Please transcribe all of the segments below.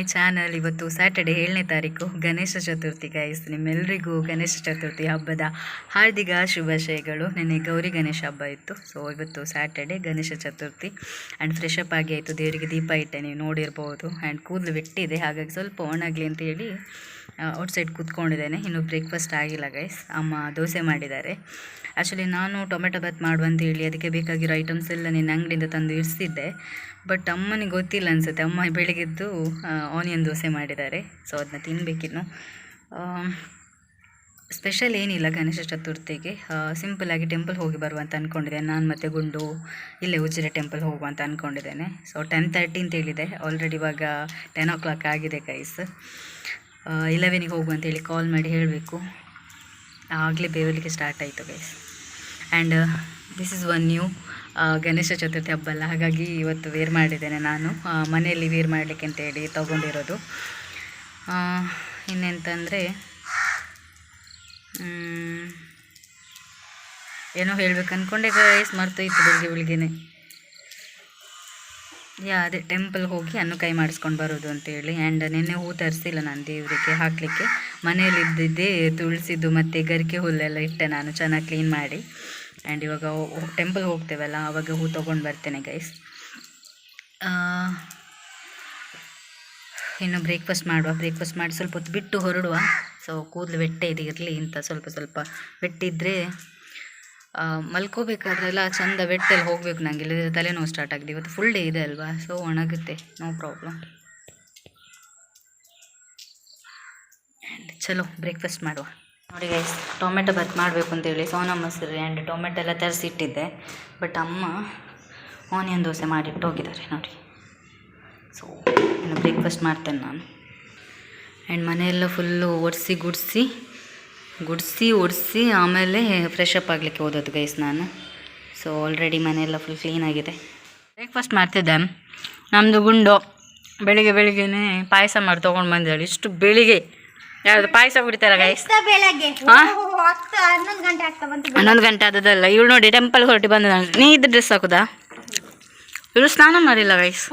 My channel ಇವತ್ತು Saturday ಏಳನೇ ತಾರೀಕು ಗಣೇಶ ಚತುರ್ಥಿ ಗೈಸ್ ನಿಮ್ಮೆಲ್ಲರಿಗೂ ಗಣೇಶ ಚತುರ್ಥಿ ಹಬ್ಬದ ಹಾರ್ದಿಕ ಶುಭಾಶಯಗಳು. ನಿನ್ನೆ ಗೌರಿ ಗಣೇಶ ಹಬ್ಬ ಇತ್ತು. ಸೊ ಇವತ್ತು Saturday Ganesha Chaturthi. And fresh ಆಗಿ ಆಯಿತು. ದೇವರಿಗೆ ದೀಪ ಇಟ್ಟೆ. ನೀವು ನೋಡಿರ್ಬೋದು. ಆ್ಯಂಡ್ ಕೂದಲು ಬಿಟ್ಟಿದೆ. ಹಾಗಾಗಿ ಸ್ವಲ್ಪ ಒಣಾಗಲಿ ಅಂತ ಹೇಳಿ ಔಟ್ಸೈಡ್ ಕೂತ್ಕೊಂಡಿದ್ದೇನೆ. ಇನ್ನು ಬ್ರೇಕ್ಫಾಸ್ಟ್ ಆಗಿಲ್ಲ ಗೈಸ್ ಅಮ್ಮ ದೋಸೆ ಮಾಡಿದ್ದಾರೆ. ಆ್ಯಕ್ಚುಲಿ ನಾನು ಟೊಮೆಟೊ ಬಾತ್ ಮಾಡುವಂತ ಹೇಳಿ, ಅದಕ್ಕೆ ಬೇಕಾಗಿರೋ ಐಟಮ್ಸ್ ಎಲ್ಲ ನಿನ್ನ ಅಂಗಡಿಯಿಂದ ತಂದು ಇರಿಸಿದ್ದೆ. ಬಟ್ ಅಮ್ಮನಿಗೆ ಗೊತ್ತಿಲ್ಲ ಅನಿಸುತ್ತೆ. ಅಮ್ಮ ಬೆಳಗ್ಗೆದ್ದು ಆನಿಯನ್ ದೋಸೆ ಮಾಡಿದ್ದಾರೆ. ಸೊ ಅದನ್ನ ತಿನ್ನಬೇಕಿನ್ನು ಸ್ಪೆಷಲ್ ಏನಿಲ್ಲ ಗಣೇಶ ಚತುರ್ಥಿಗೆ. ಸಿಂಪಲಾಗಿ ಟೆಂಪಲ್ ಹೋಗಿ ಬರುವ ಅಂತ ಅಂದ್ಕೊಂಡಿದ್ದೇನೆ ನಾನು ಮತ್ತು ಗುಂಡು, ಇಲ್ಲೇ ಉಜಿರೆ ಟೆಂಪಲ್ ಹೋಗುವ ಅಂತ ಅಂದ್ಕೊಂಡಿದ್ದೇನೆ ಸೊ ಟೆನ್ ತರ್ಟಿ ಅಂತ ಹೇಳಿದೆ. ಆಲ್ರೆಡಿ ಇವಾಗ ಟೆನ್ ಓ ಕ್ಲಾಕ್ ಆಗಿದೆ ಗೈಸ್ ಇಲೆವೆನಿಗೆ ಹೋಗುವ ಅಂತೇಳಿ ಕಾಲ್ ಮಾಡಿ ಹೇಳಬೇಕು. ಆಗಲೇ ಬೇವಲಿಗೆ ಸ್ಟಾರ್ಟ್ ಆಯಿತು guys and this is one new Ganesha Chaturthi ಹಬ್ಬ ಅಲ್ಲ. ಹಾಗಾಗಿ ಇವತ್ತು ವೇರ್ ಮಾಡಿದ್ದೇನೆ ನಾನು. ಮನೆಯಲ್ಲಿ ವೇರ್ ಮಾಡಲಿಕ್ಕೆ ಅಂತೇಳಿ ತೊಗೊಂಡಿರೋದು. ಇನ್ನೆಂತಂದರೆ ಏನೋ ಹೇಳ್ಬೇಕು ಅಂದ್ಕೊಂಡೆ ಗೈಸ್ ಮರ್ತೋಯ್ತು ಬೆಳಿಗ್ಗೆ ಬೆಳಿಗ್ಗೆನೆ. ಯಾ, ಅದೇ ಟೆಂಪಲ್ ಹೋಗಿ ಅನ್ನು ಕೈ ಮಾಡಿಸ್ಕೊಂಡು ಬರೋದು ಅಂತೇಳಿ ಆ್ಯಂಡ್ ನಿನ್ನೆ ಹೂ ತರಿಸಿಲ್ಲ ನಾನು ದೇವರಿಗೆ ಹಾಕಲಿಕ್ಕೆ. ಮನೆಯಲ್ಲಿ ತುಳಸಿದ್ದು ಮತ್ತು ಗರಿಕೆ ಹುಲ್ಲೆಲ್ಲ ಇಟ್ಟೆ ನಾನು ಚೆನ್ನಾಗಿ ಕ್ಲೀನ್ ಮಾಡಿ. ಆ್ಯಂಡ್ ಇವಾಗ ಟೆಂಪಲ್ಗೆ ಹೋಗ್ತೇವಲ್ಲ ಆವಾಗ ಹೂ ತೊಗೊಂಡು ಬರ್ತೇನೆ ಗೈಸ್ ಇನ್ನು ಬ್ರೇಕ್ಫಾಸ್ಟ್ ಮಾಡುವ. ಬ್ರೇಕ್ಫಾಸ್ಟ್ ಮಾಡಿ ಸ್ವಲ್ಪ ಹೊತ್ತು ಬಿಟ್ಟು ಹೊರಡುವ. ಸೊ ಕೂದಲು ಬೆಟ್ಟೆ ಇದೆ, ಇರಲಿ ಅಂತ ಸ್ವಲ್ಪ ಸ್ವಲ್ಪ ಬೆಟ್ಟಿದ್ದರೆ ಮಲ್ಕೋಬೇಕಾದ್ರೆಲ್ಲ ಚಂದ ಬೆಟ್ಟಲ್ಲಿ ಹೋಗಬೇಕು ನನಗೆ ಇಲ್ಲದಿದ್ರೆ ತಲೆನೋವು ಸ್ಟಾರ್ಟ್ ಆಗಿದೆ. ಇವತ್ತು ಫುಲ್ ಡೇ ಇದೆ ಅಲ್ವಾ? ಸೊ ಒಣಗುತ್ತೆ. ನೋ ಪ್ರಾಬ್ಲಮ್ ಚಲೋ ಬ್ರೇಕ್ಫಾಸ್ಟ್ ಮಾಡುವ. ನೋಡಿ ಗೈಸ್ ಟೊಮೆಟೊ ಬಾತ್ ಮಾಡಬೇಕು ಅಂತೇಳಿ ಸೋನಾ ಮೊಸರು ಆ್ಯಂಡ್ ಟೊಮೆಟೊ ಎಲ್ಲ ತರಿಸಿಟ್ಟಿದ್ದೆ ಬಟ್ ಅಮ್ಮ ಆನಿಯನ್ ದೋಸೆ ಮಾಡಿಟ್ಟು ಹೋಗಿದ್ದಾರೆ ನೋಡಿ. ಸೊ ಇನ್ನು ಬ್ರೇಕ್ಫಾಸ್ಟ್ ಮಾಡ್ತೇನೆ ನಾನು. ಆ್ಯಂಡ್ ಮನೆಯೆಲ್ಲ ಫುಲ್ಲು ಒಡಿಸಿ ಗುಡಿಸಿ ಗುಡಿಸಿ, ಒಡಿಸಿ, ಆಮೇಲೆ ಫ್ರೆಶ್ ಅಪ್ ಆಗಲಿಕ್ಕೆ ಓದೋದು ಗೈಸ್ ನಾನು. ಸೊ ಆಲ್ರೆಡಿ ಮನೆಯೆಲ್ಲ ಫುಲ್ ಕ್ಲೀನ್ ಆಗಿದೆ. ಬ್ರೇಕ್ಫಾಸ್ಟ್ ಮಾಡ್ತಿದ್ದೆ. ನಮ್ಮದು ಗುಂಡು ಬೆಳಿಗ್ಗೆ ಬೆಳಿಗ್ಗೆನೇ ಪಾಯಸ ಮಾಡಿ ತೊಗೊಂಡು ಬಂದೇಳಿ ಇಷ್ಟು ಬೆಳಿಗ್ಗೆ ಯಾವುದು ಪಾಯಸ ಕುಡಿತಾರ ಗೈಸ್ ಹನ್ನೊಂದು ಗಂಟೆ ಆದದಲ್ಲ ಇವಳು ನೋಡಿ ಟೆಂಪಲ್ ಹೊರಟಿ ಬಂದ ನೀ ಇದ್ದ ಡ್ರೆಸ್ ಹಾಕುದಾ? ಇವಳು ಸ್ನಾನ ಮಾಡಿಲ್ಲ ಗೈಸ್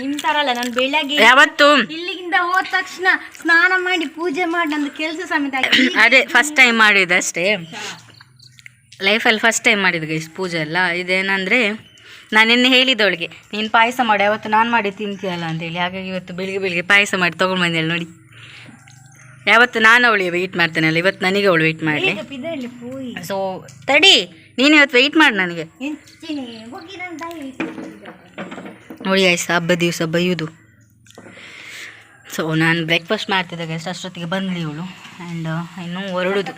ನಿಂತಾರಲ್ಲ ನಾನು ಬೆಳಗ್ಗೆ. ಯಾವತ್ತು? ಇಲ್ಲಿಗಿಂದ ಹೋದ ತಕ್ಷಣ ಸ್ನಾನ ಮಾಡಿ ಪೂಜೆ ಮಾಡಿ ನಂದು ಕೆಲಸ ಸಮೇತ ಅದೇ ಫಸ್ಟ್ ಟೈಮ್ ಮಾಡಿದ್ದು ಅಷ್ಟೇ. ಲೈಫಲ್ಲಿ ಫಸ್ಟ್ ಟೈಮ್ ಮಾಡಿದ್ದು ಗೈಸ್ ಪೂಜೆ ಎಲ್ಲ. ಇದೇನಂದರೆ ನಾನು ನಿನ್ನೆ ಹೇಳಿದವಳಿಗೆ ನೀನು ಪಾಯಸ ಮಾಡಿ ಅವತ್ತು ನಾನು ಮಾಡಿ ತಿಂತೀಯಲ್ಲ ಅಂತೇಳಿ. ಹಾಗಾಗಿ ಇವತ್ತು ಬೆಳಿಗ್ಗೆ ಬೆಳಿಗ್ಗೆ ಪಾಯಸ ಮಾಡಿ ತೊಗೊಂಡು ಬಂದೇಳಿ ನೋಡಿ. ಯಾವತ್ತು ನಾನು ಅವಳಿಗೆ ವೆಯ್ಟ್ ಮಾಡ್ತೇನಲ್ಲ ಇವತ್ತು ನನಗೆ ಅವಳು ವೆಯ್ಟ್ ಮಾಡಲಿ. ಇದರಲ್ಲಿ ಸೊ ತಡಿ ನೀನು ಇವತ್ತು ವೆಯ್ಟ್ ಮಾಡಿ ನನಗೆ. ನೋಡಿ ಆಯ್ತು ಹಬ್ಬ ದಿವಸ ಬೈಯೋದು. ಸೊ ನಾನು ಬ್ರೇಕ್ಫಾಸ್ಟ್ ಮಾಡ್ತಿದ್ದೆ ಗೈಸ್ ಅಷ್ಟೊತ್ತಿಗೆ ಬಂದ್ಲಿ ಇವಳು. ಆ್ಯಂಡ್ ಇನ್ನೂ ಹೊರಡುದು.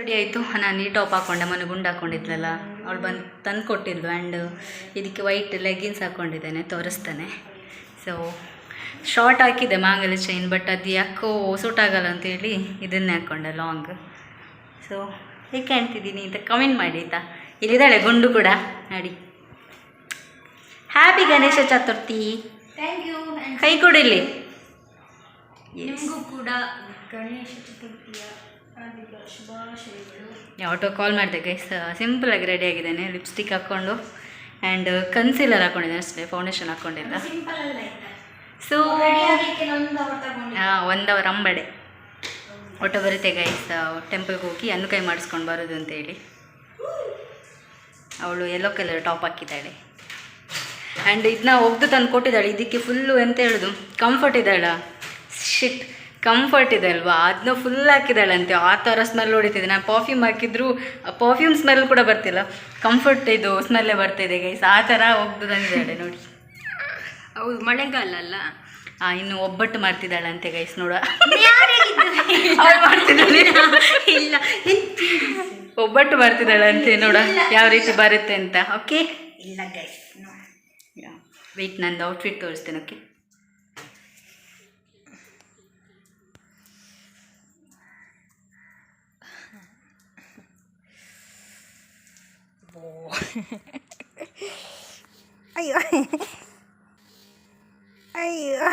ರೆಡಿ ಆಯಿತು. ನಾನು ಈ ಟಾಪ್ ಹಾಕೊಂಡೆ ಮನೆ ಗುಂಡು ಹಾಕೊಂಡಿದ್ಲಲ್ಲ. ಅವಳು ಬಂದು ತಂದು ಕೊಟ್ಟಿದ್ಲು. ಆ್ಯಂಡ್ ಇದಕ್ಕೆ ವೈಟ್ ಲೆಗ್ಗಿನ್ಸ್ ಹಾಕ್ಕೊಂಡಿದ್ದೇನೆ ತೋರಿಸ್ತಾನೆ. ಸೊ ಶಾರ್ಟ್ ಹಾಕಿದ್ದೆ ಮಾಂಗಲ್ಯ ಚೈನ್ ಬಟ್ ಅದು ಯಾಕೋ ಸೂಟ್ ಆಗಲ್ಲ ಅಂತೇಳಿ ಇದನ್ನೇ ಹಾಕ್ಕೊಂಡೆ ಲಾಂಗ್ ಸೊ ಹೇಗೆ ಕಾಣ್ತಿದ್ದೀನಿ ಅಂತ ಕಮೆಂಟ್ ಮಾಡಿ ಆಯಿತಾ? ಇಲ್ಲಿದ್ದಾಳೆ ಗುಂಡು ಕೂಡ. ನೋಡಿ. Happy Ganesha Chaturthi. Thank you ಕೈ ಕೊಡಿಲ್ಲಿ ನಿಮಗೂ ಕೂಡ ಗಣೇಶ ಚತುರ್ಥಿಯ ಹಾರ್ದಿಕ ಶುಭಾಶಯಗಳು. ಆಟೋ ಕಾಲ್ ಮಾಡಿದೆ ಗೈಸ್ ಸಿಂಪಲಾಗಿ ರೆಡಿ ಆಗಿದ್ದೇನೆ. ಲಿಪ್ಸ್ಟಿಕ್ ಹಾಕ್ಕೊಂಡು ಆ್ಯಂಡ್ ಕನ್ಸೀಲರ್ ಹಾಕ್ಕೊಂಡಿದ್ದೆ ಅಷ್ಟೇ ಫೌಂಡೇಶನ್ ಹಾಕ್ಕೊಂಡಿಲ್ಲ. ಸಿಂಪಲ್ ಅಲ್ಲ ಸೊ ರೆಡಿ ಆಗಲಿಕ್ಕೆ ಒಂದು ಅವರ್ ಅಂಬಡೆ. ಆಟೋ ಬರುತ್ತೆ ಗೈಸ್ ಟೆಂಪಲ್ಗೆ ಹೋಗಿ ಅನ್ನು ಕೈ ಮಾಡಿಸ್ಕೊಂಡು ಬರೋದು ಅಂತ ಹೇಳಿ. ಅವಳು ಯೆಲ್ಲೋ ಕಲರ್ ಟಾಪ್ ಹಾಕಿದ್ದಾಳೆ. ಆ್ಯಂಡ್ ಇದನ್ನ ಒಗ್ದು ತಂದು ಕೊಟ್ಟಿದ್ದಾಳೆ. ಇದಕ್ಕೆ ಫುಲ್ಲು ಎಂತ ಹೇಳೋದು? ಕಂಫರ್ಟ್ ಇದ್ದಾಳ? ಶಿಟ್ ಕಂಫರ್ಟ್ ಇದೆ ಅಲ್ವಾ? ಅದನ್ನ ಫುಲ್ ಹಾಕಿದಾಳಂತೆ ಆ ಥರ ಸ್ಮೆಲ್ ಹೊಡಿತಿದೆ. ನಾನು ಪರ್ಫ್ಯೂಮ್ ಹಾಕಿದ್ರು ಪರ್ಫ್ಯೂಮ್ ಸ್ಮೆಲ್ ಕೂಡ ಬರ್ತಿಲ್ಲ. ಕಂಫರ್ಟ್ ಇದು ಸ್ಮೆಲ್ಲೇ ಬರ್ತಿದೆ ಗೈಸ್ ಆ ಥರ ಒಗ್ದು ತಂದಿದ್ದಾಳೆ ನೋಡಿ. ಹೌದು ಮಳೆಗಾಲ ಅಲ್ಲ? ಆ, ಇನ್ನು ಒಬ್ಬಟ್ಟು ಮಾಡ್ತಿದ್ದಾಳಂತೆ ಗೈಸ್ ನೋಡ. ಇಲ್ಲ. ಒಬ್ಬಟ್ಟು ಮಾಡ್ತಿದ್ದಾಳಂತೆ ನೋಡ. ಯಾವ ರೀತಿ ಬರುತ್ತೆ ಅಂತ. ಓಕೆ ಇಲ್ಲ ಗೈಸ್ ವೆಯ್ಟ್ ನಂದು ಔಟ್ಫಿಟ್ ತೋರಿಸ್ತೇನೆ ಓಕೆ ಅಯ್ಯೋ ಅಯ್ಯೋ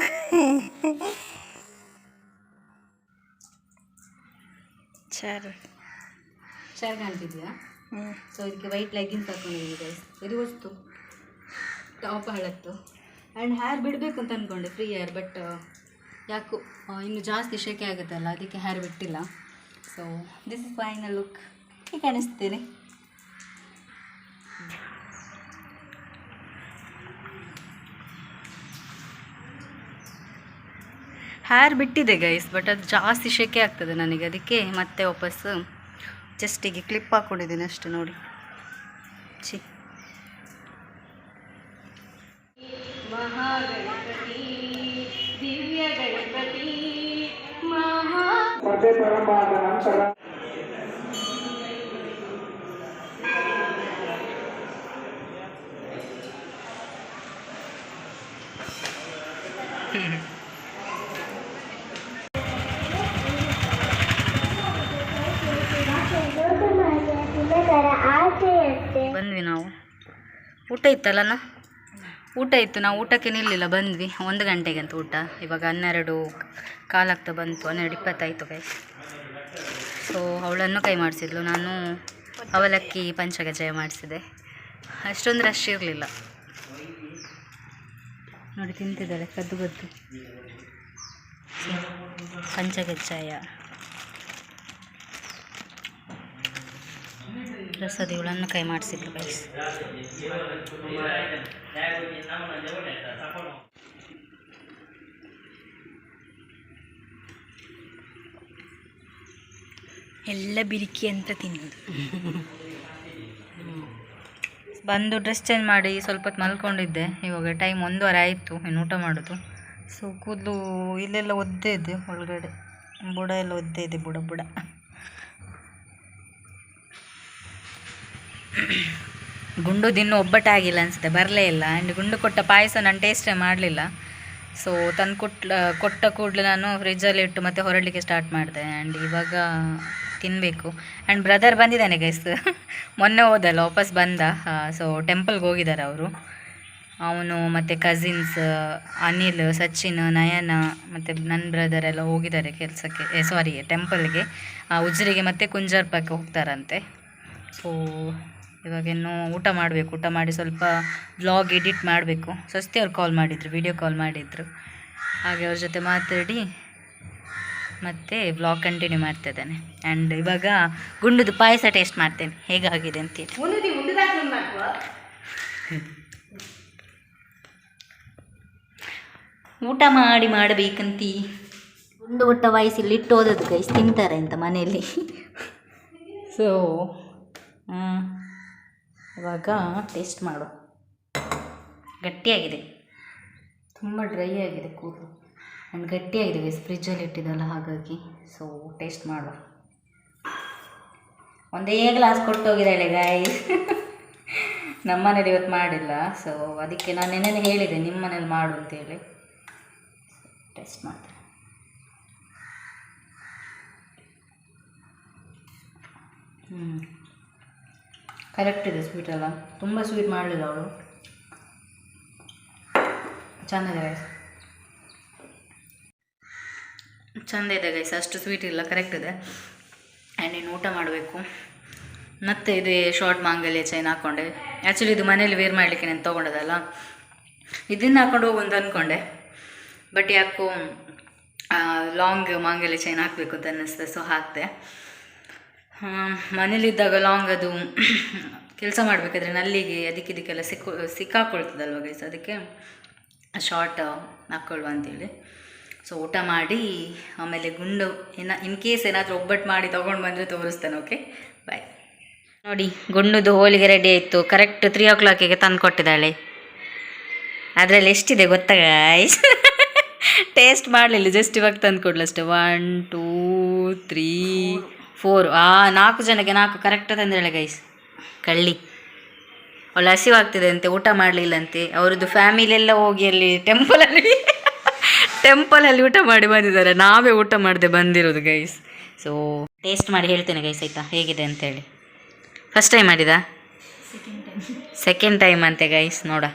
ಸರಿ ಚೆನ್ನಾಗಿ ಕಾಣ್ತಿದ್ಯಾ ಹ್ಞೂ ಸೊ ಇದಕ್ಕೆ ವೈಟ್ ಲೆಗಿನ್ಸ್ ಹಾಕೊಂಡಿದ್ದೀನಿ ಗೈಸ್ ಇದು ವಸ್ತು ಟಾಪ್ ಹಳತ್ತು. ಆ್ಯಂಡ್ ಹೇರ್ ಬಿಡಬೇಕು ಅಂತ ಅಂದ್ಕೊಂಡೆ ಫ್ರೀ ಹೇರ್ ಬಟ್ ಯಾಕೋ ಇನ್ನು ಜಾಸ್ತಿ ಶೆಕೆ ಆಗುತ್ತಲ್ಲ ಅದಕ್ಕೆ ಹೇರ್ ಬಿಟ್ಟಿಲ್ಲ. So this is final look ಹೀಗೆ ಕಾಣಿಸ್ತೀನಿ ಹೇರ್ ಬಿಟ್ಟಿದೆ ಗೈಸ್ ಬಟ್ ಅದು ಜಾಸ್ತಿ ಶೆಕೆ ಆಗ್ತದೆ ನನಗೆ. ಅದಕ್ಕೆ ಮತ್ತೆ ವಾಪಸ್ಸು ಜಸ್ಟಿಗೆ ಕ್ಲಿಪ್ ಹಾಕ್ಕೊಂಡಿದ್ದೀನಿ ಅಷ್ಟು ನೋಡಿ. ಛೀ. ಬಂದ್ವಿ ನಾವು ಊಟ ಇತ್ತಲ್ಲನ ಊಟ ಇತ್ತು, ನಾವು ಊಟಕ್ಕೆ ನಿಲ್ಲಿಲ್ಲ, ಬಂದ್ವಿ. ಒಂದು ಗಂಟೆಗೆ ಊಟ. ಇವಾಗ ಹನ್ನೆರಡು, ಕಾಲಾಗ್ತಾ ಬಂತು, ಹನ್ನೆರಡು ಇಪ್ಪತ್ತಾಯಿತು ಕೈ ಸೊ ಅವಳನ್ನು ಕೈ ಮಾಡಿಸಿದ್ಲು. ನಾನು ಅವಲಕ್ಕಿ ಪಂಚಗಜ್ಜಾಯ ಮಾಡಿಸಿದೆ. ಅಷ್ಟೊಂದು ರಶ್ ಇರಲಿಲ್ಲ. ನೋಡಿ ತಿಂತಿದ್ದಾಳೆ ಕದ್ದು ಕದ್ದು ಪಂಚಗಜ್ಜಾಯ ಪ್ರಸಾದ್ ಇವಳನ್ನು ಕೈ ಮಾಡಿಸಿದ್ರು ಗೈಸ್ ಎಲ್ಲ ಬಿರಿಕಿ ಅಂತ ತಿನ್ನೋದು. ಬಂದು ಡ್ರೆಸ್ ಚೇಂಜ್ ಮಾಡಿ ಸ್ವಲ್ಪ ಹೊತ್ತು ಮಲ್ಕೊಂಡಿದ್ದೆ. ಇವಾಗ ಟೈಮ್ ಒಂದೂವರೆ ಆಯಿತು, ಇನ್ನು ಊಟ ಮಾಡೋದು. ಸೊ ಕೂದಲು ಇಲ್ಲೆಲ್ಲ ಒದ್ದೆ ಇದೆ ಒಳಗಡೆ. ಬುಡ ಎಲ್ಲ ಒದ್ದೆ ಇದೆ ಬುಡ ಬುಡ. ಗುಂಡು ದಿನ ಒಬ್ಬಟ್ಟಾಗಿಲ್ಲ ಅನಿಸುತ್ತೆ, ಬರಲೇ ಇಲ್ಲ. ಆ್ಯಂಡ್ ಗುಂಡು ಕೊಟ್ಟ ಪಾಯಸ ನಾನು ಟೇಸ್ಟೇ ಮಾಡಲಿಲ್ಲ. ಸೊ ತಂದು ಕೊಟ್ಟ ಕೊಟ್ಟ ಕೂಡಲೇ ನಾನು ಫ್ರಿಜ್ಜಲ್ಲಿ ಇಟ್ಟು ಮತ್ತೆ ಹೊರಡಲಿಕ್ಕೆ ಸ್ಟಾರ್ಟ್ ಮಾಡಿದೆ. ಆ್ಯಂಡ್ ಇವಾಗ ತಿನ್ನಬೇಕು ಆ್ಯಂಡ್ ಬ್ರದರ್ ಬಂದಿದ್ದಾನೆ ಗೈಸ್ ಮೊನ್ನೆ ಹೋದಲ್ಲ, ವಾಪಸ್ ಬಂದ. ಸೊ ಟೆಂಪಲ್ಗೆ ಹೋಗಿದ್ದಾರೆ ಅವರು. ಅವನು ಮತ್ತು ಕಸಿನ್ಸ್ ಅನಿಲ್, ಸಚಿನ್, ನಯನ ಮತ್ತು ನನ್ನ ಬ್ರದರ್ ಎಲ್ಲ ಹೋಗಿದ್ದಾರೆ ಕೆಲಸಕ್ಕೆ. ಸಾರಿ ಟೆಂಪಲ್ಗೆ ಉಜ್ರಿಗೆ ಮತ್ತು ಕುಂಜರ್ಪಕ್ಕೆ ಹೋಗ್ತಾರಂತೆ. ಸೊ ಇವಾಗಿನ್ನು ಊಟ ಮಾಡಬೇಕು. ಊಟ ಮಾಡಿ ಸ್ವಲ್ಪ ಬ್ಲಾಗ್ ಎಡಿಟ್ ಮಾಡಬೇಕು. ಸ್ವಸ್ತಿ ಅವ್ರು ಕಾಲ್ ಮಾಡಿದರು ವಿಡಿಯೋ ಕಾಲ್ ಮಾಡಿದರು. ಹಾಗೆ ಅವ್ರ ಜೊತೆ ಮಾತಾಡಿ ಮತ್ತು ಬ್ಲಾಗ್ ಕಂಟಿನ್ಯೂ ಮಾಡ್ತಾ ಇದ್ದಾನೆ. ಆ್ಯಂಡ್ ಇವಾಗ ಗುಂಡದ ಪಾಯಸ ಟೇಸ್ಟ್ ಮಾಡ್ತೇನೆ. ಹೇಗಾಗಿದೆ ಅಂತೇಳಿ ಊಟ ಮಾಡಿ ಮಾಡಬೇಕಂತಿ. ಗುಂಡು ಊಟ ವಯಸ್ಸಲ್ಲಿ ಇಟ್ಟು ಓದೋದು ಗೈಸ್ ತಿಂತಾರೆ ಅಂತ ಮನೆಯಲ್ಲಿ. ಸೊ ಇವಾಗ ಟೇಸ್ಟ್ ಮಾಡು. ಗಟ್ಟಿಯಾಗಿದೆ. ತುಂಬ ಡ್ರೈ ಆಗಿದೆ ಕೂದಲು. ಆ್ಯಂಡ್ ಗಟ್ಟಿಯಾಗಿದೆ ಫ್ರಿಜ್ಜಲ್ಲಿ ಇಟ್ಟಿದ್ದಲ್ಲ ಹಾಗಾಗಿ. ಸೊ ಟೇಸ್ಟ್ ಮಾಡುವ ಒಂದೇ ಗ್ಲಾಸ್ ಕೊಟ್ಟೋಗಿದ್ದಾಳೆ ಗಾಯ್ಸ್ ನಮ್ಮ ಮನೇಲಿ ಇವತ್ತು ಮಾಡಿಲ್ಲ. ಸೊ ಅದಕ್ಕೆ ನಾನು ನೆನ್ನೆ ಹೇಳಿದೆ ನಿಮ್ಮ ಮನೇಲಿ ಮಾಡು ಅಂತೇಳಿ. ಟೇಸ್ಟ್ ಮಾಡ್ತೀನಿ ಹ್ಞೂ ಕರೆಕ್ಟ್ ಇದೆ ಸ್ವೀಟ್ ಎಲ್ಲ. ತುಂಬ ಸ್ವೀಟ್ ಮಾಡಲಿಲ್ಲ ಅವಳು. ಚೆಂದಿದೆ ಗೈಸ್ ಚೆಂದ ಇದೆ ಗೈಸ್ ಅಷ್ಟು ಸ್ವೀಟ್ ಇಲ್ಲ. ಕರೆಕ್ಟ್ ಇದೆ. ಆ್ಯಂಡ್ ಇನ್ನು ಊಟ ಮಾಡಬೇಕು. ಮತ್ತೆ ಇದು ಶಾರ್ಟ್ ಮಾಂಗಲ್ಯ ಚೈನ್ ಹಾಕ್ಕೊಂಡೆ ಆ್ಯಕ್ಚುಲಿ ಇದು ಮನೇಲಿ ವೇರ್ ಮಾಡಲಿಕ್ಕೆ ನಾನು ತೊಗೊಂಡದಲ್ಲ. ಇದನ್ನು ಹಾಕೊಂಡು ಹೋಗು ಅಂತ ಅಂದ್ಕೊಂಡೆ ಬಟ್ ಯಾಕೋ ಲಾಂಗ್ ಮಾಂಗಲ್ಯ ಚೈನ್ ಹಾಕಬೇಕು ಅಂತ ಅನ್ನಿಸ್ತದೆ ಸೊ ಹಾಕಿದೆ. ಮನೇಲಿದ್ದಾಗ ಲಾಂಗ್ ಅದು ಕೆಲಸ ಮಾಡಬೇಕಾದ್ರೆ ನಲ್ಲಿಗೆ ಅದಕ್ಕೆ ಇದಕ್ಕೆಲ್ಲ ಸಿಕ್ಕು, ಸಿಕ್ಕಾಕೊಳ್ತದಲ್ವ ಗೈಸ್ ಅದಕ್ಕೆ ಶಾರ್ಟ್ ಹಾಕ್ಕೊಳ್ಳುವ ಅಂತೇಳಿ. ಸೊ ಊಟ ಮಾಡಿ, ಆಮೇಲೆ ಗುಂಡು ಏನ ಇನ್ ಕೇಸ್ ಏನಾದರೂ ಒಬ್ಬಟ್ಟು ಮಾಡಿ ತೊಗೊಂಡು ಬಂದರೆ ತೋರಿಸ್ತಾನೆ ಓಕೆ ಬಾಯ್ ನೋಡಿ, ಗುಂಡುದು ಹೋಳಿಗೆ ರೆಡಿ ಆಯಿತು. ಕರೆಕ್ಟ್ ತ್ರೀ ಓ ಕ್ಲಾಕಿಗೆ ತಂದು ಕೊಟ್ಟಿದ್ದಾಳೆ. ಅದರಲ್ಲಿ ಎಷ್ಟಿದೆ ಗೊತ್ತಾ ಗಾಯ್ಸ್ ಟೇಸ್ಟ್ ಮಾಡಲಿಲ್ಲ ಜಸ್ಟ್ ಇವಾಗ ತಂದು ಕೊಡ್ಲಷ್ಟೆ. One two three four. ಆ, ನಾಲ್ಕು ಜನಕ್ಕೆ ನಾಲ್ಕು ಕರೆಕ್ಟ್ ತಂದೇಳೆ ಗೈಸ್ ಕಳ್ಳಿ. ಅವಳು ಹಸಿವಾಗ್ತಿದೆ ಅಂತೆ, ಊಟ ಮಾಡಲಿಲ್ಲಂತೆ. ಅವರದ್ದು ಫ್ಯಾಮಿಲಿ ಎಲ್ಲ ಹೋಗಿ ಅಲ್ಲಿ ಟೆಂಪಲಲ್ಲಿ ಟೆಂಪಲಲ್ಲಿ ಊಟ ಮಾಡಿ ಬಂದಿದ್ದಾರೆ. ನಾವೇ ಊಟ ಮಾಡದೆ ಬಂದಿರೋದು ಗೈಸ್ ಸೊ ಟೇಸ್ಟ್ ಮಾಡಿ ಹೇಳ್ತೇನೆ ಗೈಸ್ ಆಯಿತಾ? ಹೇಗಿದೆ ಅಂತೇಳಿ ಫಸ್ಟ್ ಟೈಮ್ ಮಾಡಿದಾ? ಸೆಕೆಂಡ್ ಟೈಮ್ ಅಂತೆ ಗೈಸ್ ನೋಡ.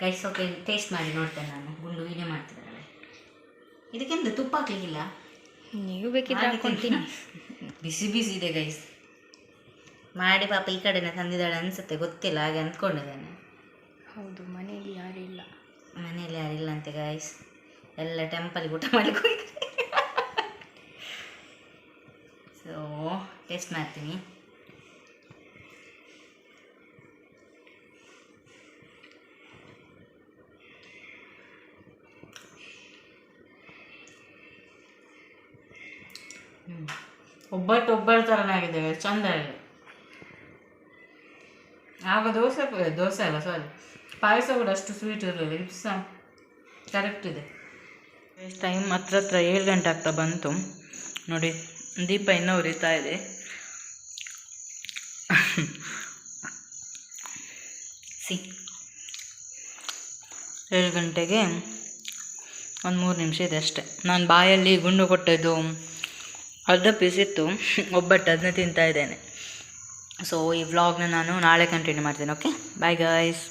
ಗೈಸ್ ಓಕೆ ಟೇಸ್ಟ್ ಮಾಡಿ ನೋಡ್ತೇನೆ ನಾನು. ಗುಂಡು ವೀಡಿಯೋ ಮಾಡ್ತಿದ್ದಾಳೆ. ಇದಕ್ಕೆಂದು ತುಪ್ಪ ಹಾಕ್ಲಿಕ್ಕಿಲ್ಲ? ನೀವು ಬೇಕಿದ್ರೆ ಹಾಕ್ಕೊಂತೀನಿ ಬಿಸಿ ಬಿಸಿ ಇದೆ ಗೈಸ್ ಮಾಡಿ ಪಾಪ ಈ ಕಡೆನೇ ತಂದಿದ್ದಾಳೆ ಅನ್ಸುತ್ತೆ ಗೊತ್ತಿಲ್ಲ ಹಾಗೆ ಅಂದ್ಕೊಂಡಿದ್ದಾನೆ. ಹೌದು ಮನೆಯಲ್ಲಿ ಯಾರೂ ಇಲ್ಲ. ಮನೆಯಲ್ಲಿ ಯಾರು ಇಲ್ಲ ಯಾರಿಲ್ಲಂತೆ ಗಾಯ್ಸ್ ಎಲ್ಲ ಟೆಂಪಲ್ಗೆ ಊಟ ಮಾಡ್ಲಿಕ್ಕೆ ಹೋಗಿದ್ದಾರೆ ಸೊ ಟೇಸ್ಟ್ ಮಾಡ್ತೀನಿ. ಒಬ್ಬಟ್ಟು ಒಬ್ಬರ ಥರನೇ ಆಗಿದೆ, ಚಂದ ಇದೆ. ಆಗ ದೋಸೆ ದೋಸೆ ಅಲ್ಲ ಸಾರಿ ಪಾಯಸ ಕೂಡ ಅಷ್ಟು ಸ್ವೀಟ್ ಇರಲಿಲ್ಲ ಇದು ಸಹ ಕರೆಕ್ಟ್ ಇದೆ. ಟೈಮ್ ಹತ್ರ ಹತ್ರ ಏಳು ಗಂಟೆ ಆಗ್ತಾ ಬಂತು. ನೋಡಿ, ದೀಪ ಇನ್ನೂ ಉರಿತಾ ಇದೆ. ಸಿ. ಏಳು ಗಂಟೆಗೆ ಒಂದು ಮೂರು ನಿಮಿಷ ಇದೆ ಅಷ್ಟೆ. ನಾನು ಬಾಯಲ್ಲಿ ಗುಂಡು ಕೊಟ್ಟದ್ದು ಅರ್ಧ ಪೀಸ್ ಇತ್ತು. ಒಬ್ಬಟ್ಟು ಅದನ್ನ ತಿಂತಾ ಇದ್ದೇನೆ. ಸೊ ಈ ವ್ಲಾಗ್ನ ನಾನು ನಾಳೆ ಕಂಟಿನ್ಯೂ ಮಾಡ್ತೀನಿ okay bye guys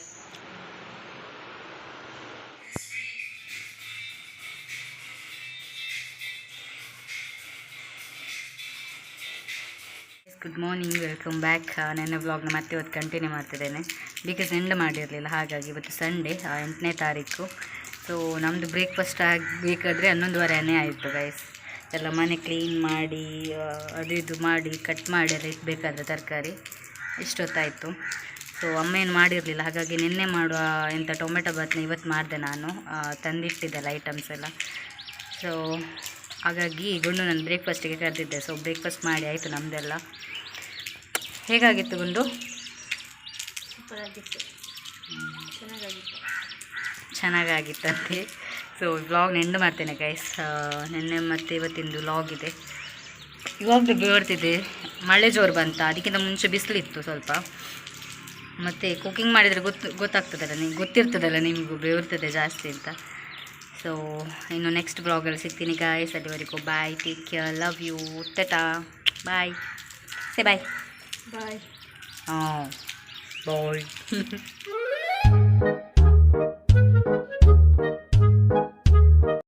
good morning welcome back ನನ್ನ ವ್ಲಾಗ್ನ ಮತ್ತೆ ಇವತ್ತು ಕಂಟಿನ್ಯೂ ಮಾಡ್ತಿದ್ದೇನೆ. ಬಿಕಾಸ್ ಎಂಡ್ ಮಾಡಿರಲಿಲ್ಲ, ಹಾಗಾಗಿ ಇವತ್ತು ಸಂಡೇ ಎಂಟನೇ ತಾರೀಕು. ಸೊ ನಮ್ಮದು ಬ್ರೇಕ್ಫಾಸ್ಟ್ ಆಗಬೇಕಾದ್ರೆ ಹನ್ನೊಂದುವರೆನೇ ಆಯಿತು ಗೈಸ್ ಎಲ್ಲ ಮನೆ ಕ್ಲೀನ್ ಮಾಡಿ ಅದು ಇದು ಮಾಡಿ ಕಟ್ ಮಾಡಿ ಎಲ್ಲ ಇಡಬೇಕಾದ ತರಕಾರಿ. ಇಷ್ಟೊತ್ತಾಯಿತು. ಸೊ ಅಮ್ಮ ಏನು ಮಾಡಿರಲಿಲ್ಲ. ಹಾಗಾಗಿ ನಿನ್ನೆ ಮಾಡುವ ಎಂಥ ಟೊಮೆಟೊ ಬಾತ್ನ ಇವತ್ತು ಮಾಡಿದೆ ನಾನು. ತಂದಿಟ್ಟಿದ್ದೆಲ್ಲ ಐಟಮ್ಸ್ ಎಲ್ಲ ಸೊ ಹಾಗಾಗಿ ಗುಂಡು ನಾನು ಬ್ರೇಕ್ಫಾಸ್ಟಿಗೆ ಕರೆದಿದ್ದೆ. ಸೊ ಬ್ರೇಕ್ಫಾಸ್ಟ್ ಮಾಡಿ ಆಯಿತು ನಮ್ಮದೆಲ್ಲ ಹೇಗಾಗಿತ್ತು ಗುಂಡು? ಸೂಪರ್ ಆಗಿತ್ತು ಚೆನ್ನಾಗಾಗಿತ್ತು ಚೆನ್ನಾಗಾಗಿತ್ತಂತೆ. ಸೊ ವ್ಲಾಗ್ ಎಂಡ್ ಮಾಡ್ತೇನೆ ಗೈಸ್ ನೆನ್ನೆ ಮತ್ತು ಇವತ್ತಿಂದು ವ್ಲಾಗ್ ಇದೆ. ಇವಾಗ ಬರ್ತಿದೆ ಮಳೆ ಜೋರು ಬಂತ. ಅದಕ್ಕಿಂತ ಮುಂಚೆ ಬಿಸಿಲಿತ್ತು ಸ್ವಲ್ಪ. ಮತ್ತು ಕುಕಿಂಗ್ ಮಾಡಿದರೆ ಗೊತ್ತು ಗೊತ್ತಾಗ್ತದಲ್ಲ ನಿಮ್ಗೆ? ಗೊತ್ತಿರ್ತದಲ್ಲ ನಿಮಗೂ ಬೇರ್ತದೆ ಜಾಸ್ತಿ ಅಂತ. ಸೊ ಇನ್ನು ನೆಕ್ಸ್ಟ್ ಬ್ಲಾಗಲ್ಲಿ ಸಿಗ್ತೀನಿ ಗಾಯ್ಸ್ ಅಲ್ಲಿವರೆಗೂ bye take care love you tata bye say bye bye ಹಾಂ ಬಾಯ್